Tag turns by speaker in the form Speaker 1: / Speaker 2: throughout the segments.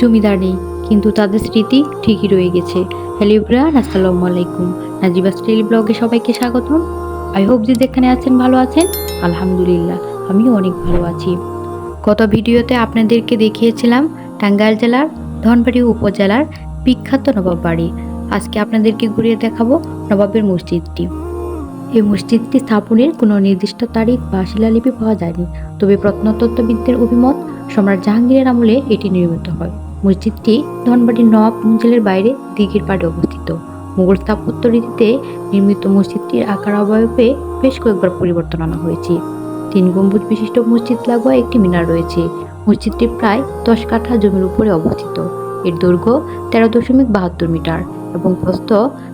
Speaker 1: জমিদার নেই, কিন্তু তাদের স্মৃতি ঠিকই রয়ে গেছে। হ্যালো ইব্রান আসসালামু আলাইকুম। নাজিবা স্টাইল ব্লগে সবাইকে স্বাগতম। আই হোপ যে যেখানে আছেন ভালো আছেন। আলহামদুলিল্লাহ, আমিও অনেক ভালো আছি। গত ভিডিওতে আপনাদেরকে দেখিয়েছিলাম টাঙ্গাইল জেলার ধনবাড়ি উপজেলার বিখ্যাত নবাব বাড়ি। আজকে আপনাদেরকে ঘুরিয়ে দেখাবো নবাবের মসজিদটি। এই মসজিদটি স্থাপনের কোনো নির্দিষ্ট তারিখ বা শিলালিপি পাওয়া যায়নি। তবে প্রত্নতত্ত্ববিদদের অভিমত, সম্রাট জাহাঙ্গীরের আমলে এটি নির্মিত হয়। মসজিদটি ধনবাড়ির নবাব অঞ্চলের বাইরে দিঘির পাড়ে অবস্থিত। মুঘল স্থাপত্য রীতিতে নির্মিত মসজিদটির আকার অবয়বে বেশ কয়েকবার পরিবর্তন আনা হয়েছে। তিন গম্বুজ বিশিষ্ট মসজিদ লাগোয়া একটি মিনার রয়েছে। মসজিদটি প্রায় দশ কাঠা জমির উপরে অবস্থিত। এর দৈর্ঘ্য তেরো দশমিক বাহাত্তর মিটার এবং প্রস্থ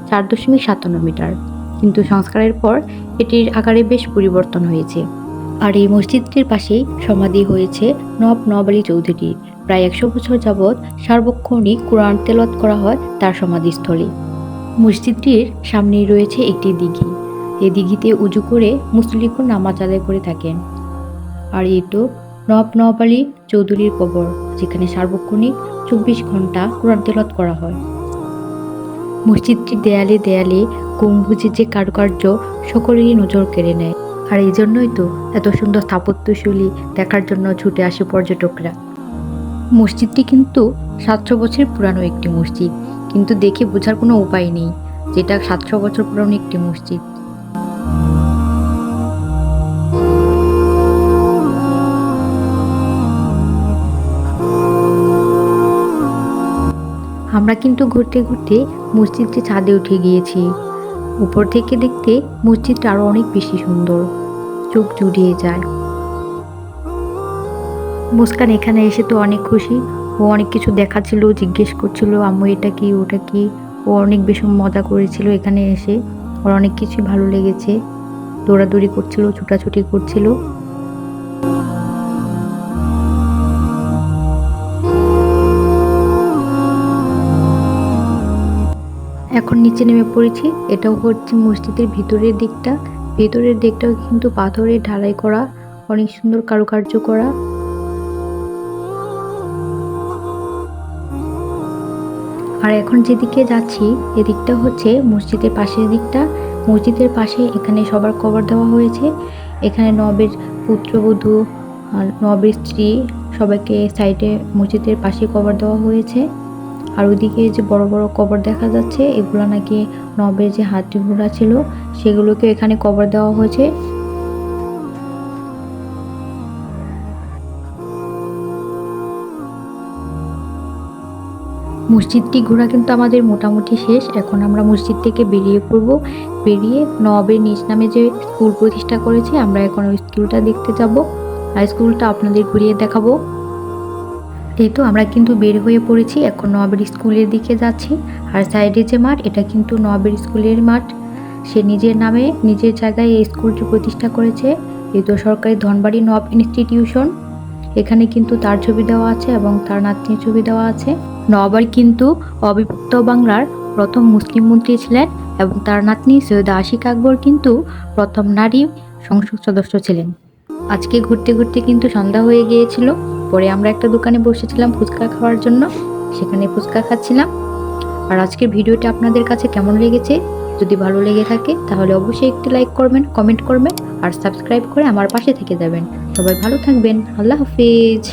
Speaker 1: চার দশমিক সাতান্ন মিটার। কিন্তু সংস্কারের পর এটির আকারে বেশ পরিবর্তন হয়েছে। আর এই মসজিদটির পাশেই সমাধি হয়েছে নব নব আলী চৌধুরীর প্রায় একশো বছর যাবৎ সার্বক্ষণিক কোরআন তেলত করা হয় তার সমাধিস্থলে। মসজিদটির সামনেই রয়েছে একটি দিঘি। এই দিঘিতে উজু করে মুসলিকুর নামাজ আদায় করে থাকেন। আর এই তো নব নব আলী চৌধুরীর কবর, যেখানে সার্বক্ষণিক চব্বিশ ঘণ্টা কোরআন তেলত করা হয়। মসজিদটির দেয়ালে দেয়ালে গম্বুজের যে কারুকার্য সকলেরই নজর কেড়ে নেয়। আর এই জন্যই তো এত সুন্দর স্থাপত্যশৈলী দেখার জন্য ছুটে আসে পর্যটকরা। মসজিদটি কিন্তু সাতশো বছর পুরানো একটি মসজিদ। কিন্তু দেখে বোঝার কোনো উপায় নেই যেটা সাতশো বছর পুরানো একটি মসজিদ। আমরা কিন্তু ঘুরতে ঘুরতে মসজিদটি ছাদে উঠে গিয়েছি। উপর থেকে দেখতে মসজিদটা আরও অনেক বেশি সুন্দর। চোখ জুড়িয়ে যায়। মুস্কান এখানে এসে তো অনেক খুশি। ও অনেক কিছু দেখাচ্ছিল, জিজ্ঞেস করছিল, আম্মু, এটা কি? ওটা কি? ও অনেক বেশি মজা করেছিল এখানে এসে। ওর অনেক কিছুই ভালো লেগেছে। দৌড়াদৌড়ি করছিল, ছুটাছুটি করছিল। এখন নিচে নেমে পড়েছি। এটাও হচ্ছে মসজিদের ভিতরের দিকটা। ভেতরের দিকটাও কিন্তু পাথরের ঢালাই করা, অনেক সুন্দর কারুকার্য করা। আর এখন যেদিকে যাচ্ছি, এদিকটা হচ্ছে মসজিদের পাশের দিকটা। মসজিদের পাশে এখানে সবার কবর দেওয়া হয়েছে। এখানে নবের পুত্রবধূ নবের স্ত্রী সবাইকে সাইডে মসজিদের পাশে কবর দেওয়া হয়েছে। আর ওইদিকে যে বড় বড় কবর দেখা যাচ্ছে, এগুলো নাকি নবের যে হাতিগুলা ছিল সেগুলোকে এখানে কবর দেওয়া হয়েছে। মসজিদটি ঘোরা কিন্তু আমাদের মোটামুটি শেষ। এখন আমরা মসজিদ থেকে বেরিয়ে পড়ব। বেরিয়ে নবের নিজ নামে যে স্কুল প্রতিষ্ঠা করেছে, আমরা এখন ওই স্কুলটা দেখতে যাব। আর স্কুলটা আপনাদের ঘুরিয়ে দেখাবো। এই তো আমরা কিন্তু বের হয়ে পড়েছি, এখন নবের স্কুলের দিকে যাচ্ছি। আর সাইডে যে মাঠ, এটা কিন্তু নবের স্কুলের মাঠ। সে নিজের নামে, নিজের জায়গায় এই স্কুলটি প্রতিষ্ঠা করেছে। এই তো সরকারি ধনবাড়ি নব ইনস্টিটিউশন। এখানে কিন্তু তার ছবি দেওয়া আছে এবং তার নাতনির ছবি দেওয়া আছে। নবাব কিন্তু অবিভক্ত বাংলার প্রথম মুসলিম মন্ত্রী ছিলেন এবং তার নাতনি সৈয়দা আশিক আকবর কিন্তু প্রথম নারী সংসদ সদস্য ছিলেন। আজকে ঘুরতে ঘুরতে কিন্তু সন্ধ্যা হয়ে গিয়েছিল। পরে আমরা একটা দোকানে বসেছিলাম ফুচকা খাওয়ার জন্য। সেখানে ফুচকা খাচ্ছিলাম। আর আজকের ভিডিওটি আপনাদের কাছে কেমন লেগেছে? যদি ভালো লেগে থাকে, তাহলে অবশ্যই একটি লাইক করবেন কমেন্ট করবেন, আর সাবস্ক্রাইব করে আমার পাশে থেকে যাবেন। সবাই ভালো থাকবেন। আল্লাহ হাফিজ।